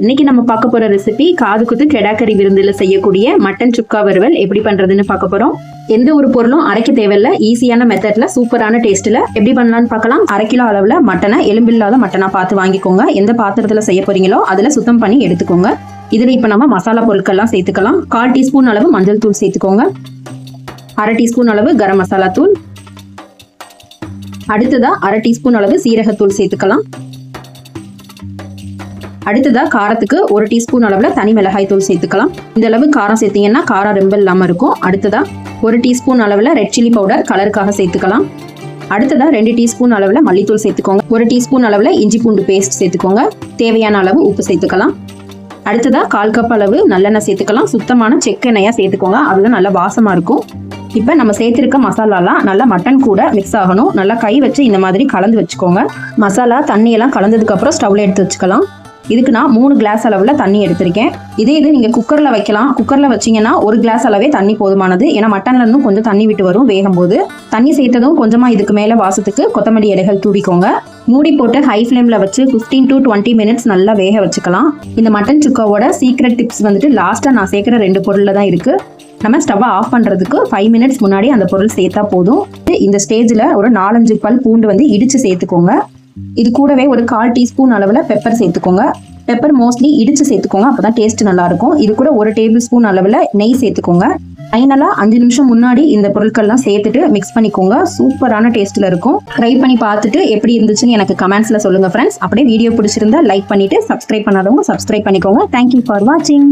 இன்னைக்கு நம்ம பார்க்க போற ரெசிபி காது குத்து கெடாக்கறி விருந்துல செய்யக்கூடிய மட்டன் சுக்கா வறுவல் எப்படி பண்றதுன்னு பார்க்க போறோம். எந்த ஒரு பொருளும் அரைக்க தேவையில்ல. ஈஸியான மெத்தட்ல சூப்பரான டேஸ்ட்ல எப்படி பண்ணலாம்னு பார்க்கலாம். அரை கிலோ அளவுல மட்டனை எலும்பில்லாத மட்டனா பார்த்து வாங்கிக்கோங்க. எந்த பாத்திரத்துல செய்ய போறீங்களோ அதுல சுத்தம் பண்ணி எடுத்துக்கோங்க. இதுல இப்ப நம்ம மசாலா பொருட்கள்லாம் சேர்த்துக்கலாம். கால் டீஸ்பூன் அளவு மஞ்சள் தூள் சேர்த்துக்கோங்க. அரை டீஸ்பூன் அளவு கரம் மசாலா தூள். அடுத்ததா அரை டீஸ்பூன் அளவு சீரகத்தூள் சேர்த்துக்கலாம். அடுத்ததாக காரத்துக்கு ஒரு டீஸ்பூன் அளவில் தனி மிளகாய் தூள் சேர்த்துக்கலாம். இந்த அளவு காரம் சேர்த்தீங்கன்னா காரம் ரொம்ப இல்லாமல் இருக்கும். அடுத்ததாக ஒரு டீஸ்பூன் அளவில் ரெட் சில்லி பவுடர் கலருக்காக சேர்த்துக்கலாம். அடுத்ததாக ரெண்டு டீஸ்பூன் அளவில் மல்லித்தூள் சேர்த்துக்கோங்க. ஒரு டீஸ்பூன் அளவில் இஞ்சி பூண்டு பேஸ்ட் சேர்த்துக்கோங்க. தேவையான அளவு உப்பு சேர்த்துக்கலாம். அடுத்ததாக கால் கப் அளவு நல்லெண்ணெய் சேர்த்துக்கலாம். சுத்தமான செக்கெண்ணெயாக சேர்த்துக்கோங்க. அதுதான் நல்ல வாசமாக இருக்கும். இப்போ நம்ம சேர்த்துருக்க மசாலாலாம் நல்லா மட்டன் கூட மிக்ஸ் ஆகணும். நல்லா கை வச்சு இந்த மாதிரி கலந்து வச்சுக்கோங்க. மசாலா தண்ணியெல்லாம் கலந்ததுக்கப்புறம் ஸ்டவ்வில் எடுத்து வச்சுக்கலாம். இதுக்கு நான் மூணு கிளாஸ் அளவில் தண்ணி எடுத்திருக்கேன். இதே இது நீங்கள் குக்கரில் வைக்கலாம். குக்கரில் வச்சிங்கன்னா ஒரு கிளாஸ் அளவே தண்ணி போதுமானது. ஏன்னா மட்டன்ல இருந்தும் கொஞ்சம் தண்ணி விட்டு வரும் வேகும் போது தண்ணி சேர்த்ததும் கொஞ்சமாக இதுக்கு மேலே வாசத்துக்கு கொத்தமல்லி இலைகள் தூவிக்கோங்க. மூடி போட்டு ஹை ஃப்ளேமில் வச்சு ஃபிஃப்டீன் டு டுவெண்ட்டி மினிட்ஸ் நல்லா வேக வச்சுக்கலாம். இந்த மட்டன் சுக்காவோட சீக்ரெட் டிப்ஸ் வந்துட்டு லாஸ்ட்டாக நான் சேர்க்குற ரெண்டு பொருளில் தான் இருக்குது நம்ம ஸ்டவ்வை ஆஃப் பண்ணுறதுக்கு ஃபைவ் மினிட்ஸ் முன்னாடி அந்த பொருள் சேர்த்தா போதும். இந்த ஸ்டேஜில் ஒரு நாலஞ்சு பல் பூண்டு வந்து இடித்து சேர்த்துக்கோங்க. இது கூடவே ஒரு கால் டீஸ்பூன் அளவில் பெப்பர் சேர்த்துக்கோங்க. பெப்பர் மோஸ்ட்லி இடித்து சேர்த்துக்கோங்க அப்போ தான் டேஸ்ட் நல்லாயிருக்கும். இது கூட ஒரு டேபிள் ஸ்பூன் அளவில் நெய் சேர்த்துக்கோங்க. ஃபைனலாக அஞ்சு நிமிஷம் முன்னாடி இந்த பொருட்கள்லாம் சேர்த்துட்டு மிக்ஸ் பண்ணிக்கோங்க. சூப்பரான டேஸ்ட்டில் இருக்கும். ட்ரை பண்ணி பார்த்துட்டு எப்படி இருந்துச்சுன்னு எனக்கு கமெண்ட்ஸில் சொல்லுங்கள் ஃப்ரெண்ட்ஸ் அப்படியே வீடியோ பிடிச்சிருந்தா லைக் பண்ணிவிட்டு சப்ஸ்கிரைப் பண்ணாதவங்க சப்ஸ்கிரைப் பண்ணிக்கோங்க. தேங்க்யூ ஃபார் வாட்சிங்